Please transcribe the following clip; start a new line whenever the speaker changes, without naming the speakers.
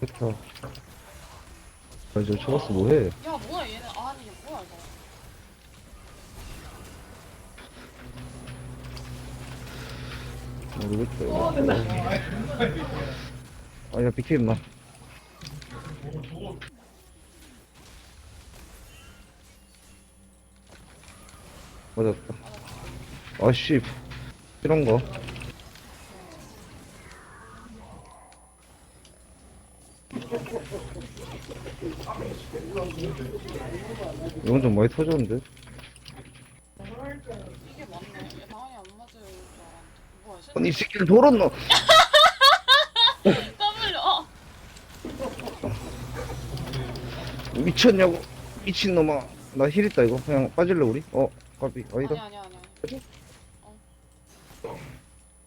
좋겠다. 아, 저 초가스 뭐해?
야 뭐야 얘는 아니 이게 뭐야 이거
모르겠다. 이거. 아, 야, 비켜, 임마. 맞았다. 아씨, 이런 거. 이건 좀 많이 터졌는데?
안줄 알았는데 뭐야
아니, 이 새끼를 돌았노!
W 어
미쳤냐고? 미친놈아. 나 힐 있다, 이거. 그냥 빠질래, 우리? 어, 까비. 아니다.
아니 아니 아니 아니